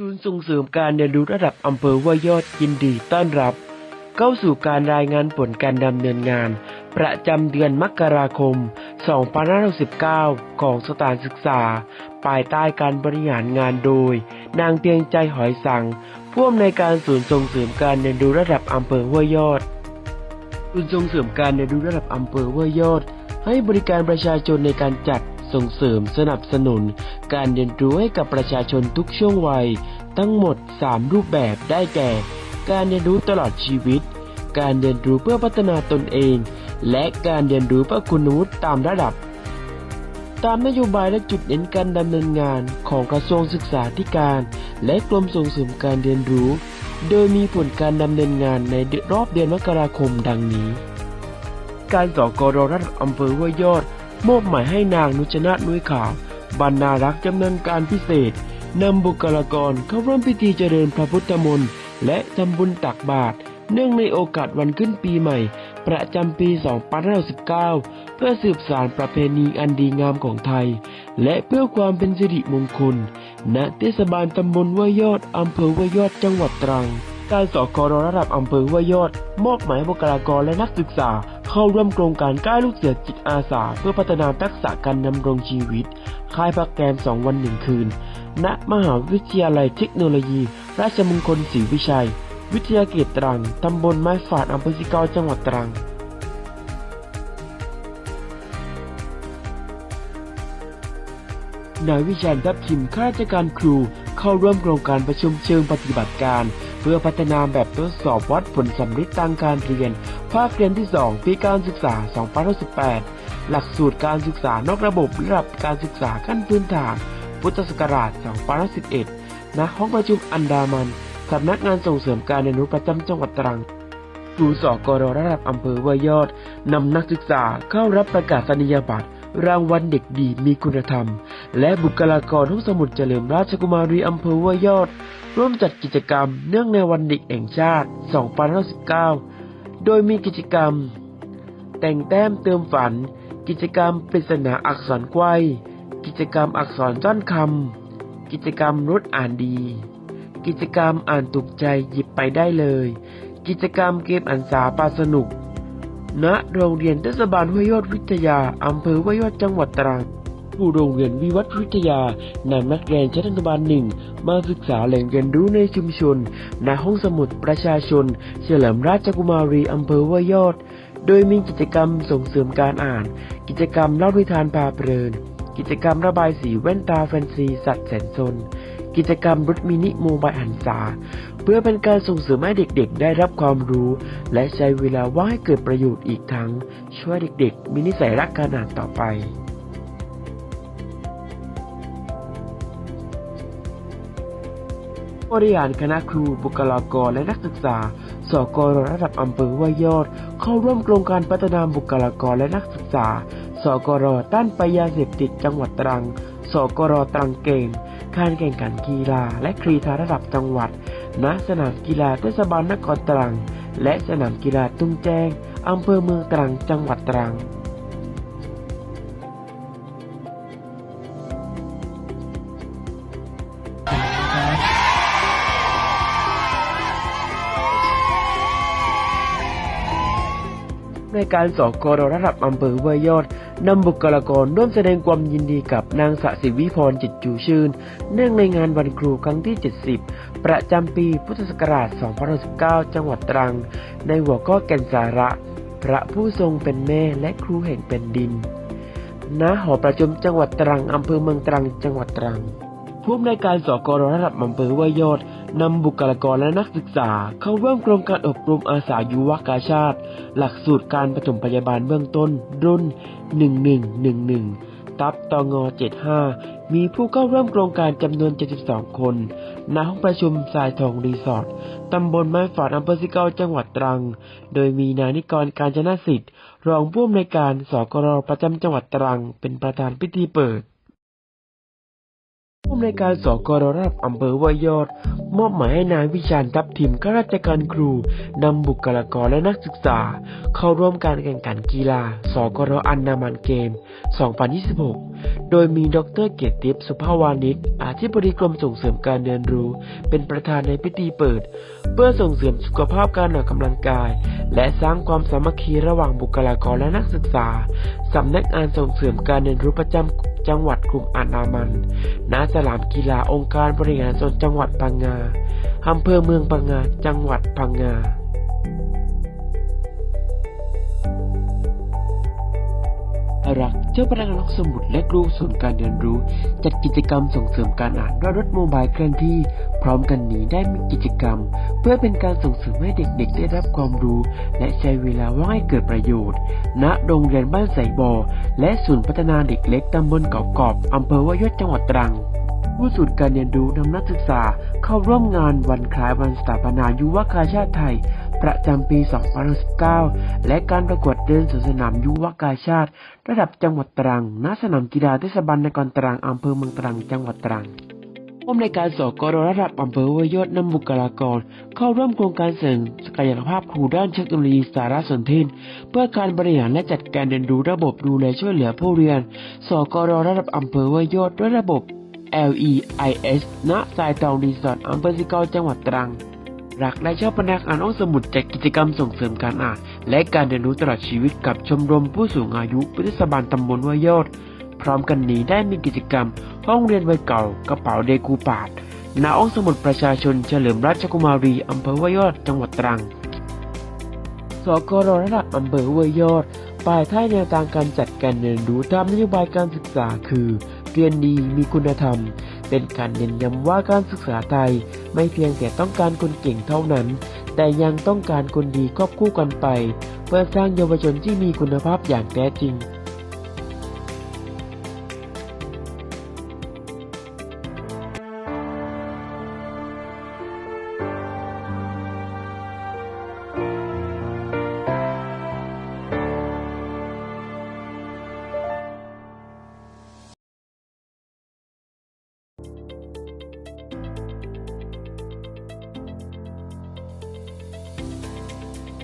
ศูนย์ส่งเสริมการเรียนรู้ระดับอำเภอห้วยยอดยินดีต้อนรับ เข้าสู่การรายงานผลการดำเนินงาน ประจำเดือนมกราคม 2519ของสถานศึกษา ภายใต้การบริหารงานโดย นางเตียงใจหอยสังผู้อำนวยการศูนย์ส่งเสริมการเรียนรู้ระดับอำเภอห้วยยอดศูนย์ส่งเสริมการเรียนรู้ระดับอำเภอห้วยยอด ให้บริการประชาชนในการจัด ส่งเสริมสนับสนุน การเรียนรู้ให้กับประชาชนทุกช่วงวัย ทั้งหมด 3 รูปแบบได้แก่ การเรียนรู้ตลอดชีวิต การเรียนรู้เพื่อพัฒนาตนเอง และการเรียนรู้เพื่อคุณวุฒิตามระดับ ตามนโยบายและจุดเน้นการดำเนินงานของกระทรวงศึกษาธิการ และกรมส่งเสริมการเรียนรู้ โดยมีผลการดำเนินงานในรอบเดือนมกราคมดังนี้การสกรระดับอำเภอห้วยยอด มอบหมายให้นางนุชนาถนุ้ยขาวบรรณารักษ์จำเนินการพิเศษนำบุคลากรเข้าร่วมพิธีเจริญพระพุทธมนต์และทำบุญตักบาตรเนื่องในโอกาสวันขึ้นปีใหม่ ประจำปี 2519 เพื่อสืบสานประเพณีอันดีงามของไทย และเพื่อความเป็นสิริมงคล ณ เทศบาลตำบลห้วยยอด อำเภอห้วยยอด จังหวัดตรัง การสอกรระดับอำเภอห้วยยอด มอบหมายบุคลากรและนักศึกษา เข้าร่วมโครงการก้าวลูกเสือจิตอาสา เพื่อพัฒนาทักษะการดำรงชีวิต ค่ายพักแรมสองวันหนึ่งคืน ณ มหาวิทยาลัยเทคโนโลยี ราชมงคลศรีวิชัย วิทยาเขตตรัง ตำบลไม้ฝาดอำเภอสิเกาจังหวัดตรังนายวิชัยทัพทิมข้าราชการครูเข้าร่วมโครงการประชุมเชิงปฏิบัติการ พื่อพัฒนาแบบทดสอบวัดผลสำเร็จทางการเรียน ภาคเรียนที่ 2 ปีการศึกษา2018 หลักสูตรการศึกษานอกระบบระดับการศึกษาขั้นพื้นฐาน พุทธศักราช2011 ณ ห้องประชุมอันดามันสำนักงานส่งเสริมการเรียนรู้ประจำจังหวัดตรังครูสอกรระดับอำเภอห้วยยอดนำนักศึกษาเข้ารับประกาศนียบัตรรางวัลเด็กดีมีคุณธรรม และบุคลากรห้องสมุดเฉลิมราชกุมารีอำเภอห้วยยอด ร่วมจัดกิจกรรมเนื่องในวันเด็กแห่งชาติ2019 โดยมีกิจกรรม แต่งแต้มเติมฝัน กิจกรรมปริศนาอักษรไกวกิจกรรมอักษรซ่อนคำ กิจกรรมรถอ่านดี กิจกรรมอ่านถูกใจหยิบไปได้เลย กิจกรรมเกมอันสาปาสนุกณโรงเรียนเทศบาลห้วยยอดวิทยา อำเภอห้วยยอดจังหวัดตรัง ผู้โรงเรียนวิวัฒวิทยานำนักเรียนชั้นอนุบาลหนึ่งมาศึกษาแหล่งเรียนรู้ในชุมชนณห้องสมุดประชาชน เฉลิมราชกุมารีอำเภอห้วยยอด โดยมีกิจกรรมส่งเสริมการอ่าน กิจกรรมเล่านิทานพาเพลิน กิจกรรมระบายสีแว่นตาแฟนซีสัตว์แสนสนกิจกรรมรถมินิโมบายหันษาเพื่อเป็นการส่งเสริมให้เด็กๆ ได้รับความรู้ และใช้เวลาว่างให้เกิดประโยชน์อีกทั้ง ช่วยเด็กๆ มีนิสัยรักการอ่านต่อไป บริหารคณะครูบุคลากรและนักศึกษา สกรระดับอำเภอห้วยยอด เข้าร่วมโครงการพัฒนาบุคลากรและนักศึกษา สกรต้านไปยาเสพติดจังหวัดตรัง สกรตรังเกมการแข่งขันกีฬาและกรีฑาระดับจังหวัด ณ สนามกีฬาเทศบาลนครตรัง และสนามกีฬาตุ้งแจ้งอำเภอเมืองตรังจังหวัดตรัง ในการสอกรระดับอำเภอห้วยยอดนำบุคลากรร่วมแสดงความยินดีกับนางสศิวิพรจิตจูชื่น เนื่องในงานวันครูครั้งที่ 70 ประจำปีพุทธศักราช2019 จังหวัดตรัง ในหัวข้อแก่นสาระ พระผู้ทรงเป็นแม่และครูแห่งแผ่นดิน ณ หอประชุมจังหวัดตรังอำเภอเมืองตรัง จังหวัดตรังผู้อำนวยการสกรระดับอำเภอห้วยยอด นำบุคลากรและนักศึกษาเข้าร่วมโครงการอบรมอาสายุวกาชาติ หลักสูตรการปฐมพยาบาลเบื้องต้น รุ่น 1111ตับตง75 มีผู้เข้าร่วมโครงการจำนวน 72 คนณห้องประชุมสายทองรีสอร์ทตำบลไม้ฝาดอำเภอสิเกาจังหวัดตรัง โดยมีนายนิกรการจนาสิทธิ์ รองผู้อำนวยการสกรประจำจังหวัดตรัง เป็นประธานพิธีเปิด ผู้อำนวยการสกรระดับอำเภอวยยอด มอบหมายให้นายวิชาญทัพทิมข้าราชการครูนำบุคลากรและนักศึกษา เข้าร่วมการแข่งขันกีฬาสกรอันดามันเกม 2026 โดยมีดรเกียรติทิพย์สุภาวานิชอาธิบดีกรมส่งเสริมการเรียนรู้ เป็นประธานในพิธีเปิด เพื่อส่งเสริมสุขภาพการออกกำลังกาย และสร้างความสามัคคีระหว่างบุคลากรและนักศึกษา สำนักงานส่งเสริมการเรียนรู้ประจำจังหวัดกลุ่มอานามัน ณ สนามกีฬาองค์การบริหารส่วนจังหวัดพังงาอำเภอเมืองพังงา จังหวัดพังงา รักเจ้าพนักงานห้องสมุดและครูศูนย์การเรียนรู้ จัดกิจกรรมส่งเสริมการอ่านด้วยรถโมบายเคลื่อนที่ พร้อมกันนี้ได้มีกิจกรรม เพื่อเป็นการส่งเสริมให้เด็กๆ ได้รับความรู้ และใช้เวลาว่างให้เกิดประโยชน์ ณโรงเรียนบ้านไสบอ และศูนย์พัฒนาเด็กเล็กตำบลเกาะกอบอำเภอวายศจังหวัดตรังผู้ศูนย์การเรียนรู้นำนักศึกษาเข้าร่วมงานวันคล้ายวันสถาปนายุวกาชาติไทย ประจำปี 2019 และการประกวดเดินสวนสนามยุวกาชาติ ระดับจังหวัดตรัง ณ สนามกีฬาเทศบาลนครตรัง อำเภอเมืองตรัง จังหวัดตรังร่วมในการสกรระดับอำเภอห้วยยอดนำบุคลากร เข้าร่วมโครงการเสริมศักยภาพครูด้านเทคโนโลยีสารสนเทศเพื่อการบริหารและจัดการเรียนรู้ระบบดูแลช่วยเหลือผู้เรียน สกรระดับอำเภอห้วยยอดด้วยระบบ LEIS ณสายตองรีสอร์ทอำเภอสิเกาจังหวัดตรัง รักและชอบพนักอ่านห้องสมุดจัดกิจกรรมส่งเสริมการอ่าน และการเรียนรู้ตลอดชีวิตกับชมรมผู้สูงอายุพุทธสบาลตำบลห้วยยอด พร้อมกันนี้ได้มีกิจกรรม ห้องเรียนวัยเก่ากระเป๋าเดกูปาดณห้องสมุดประชาชนเฉลิมราชกุมารีอำเภอห้วยยอด จังหวัดตรังสกรระดับอำเภอห้วยยอดภายใต้แนวทางการจัดการเรียนรู้ตามนโยบายการศึกษาคือ เรียนดีมีคุณธรรม เป็นการเน้นย้ำว่าการศึกษาไทย ไม่เพียงแต่ต้องการคนเก่งเท่านั้น แต่ยังต้องการคนดีควบคู่กันไป เพื่อสร้างเยาวชนที่มีคุณภาพอย่างแท้จริง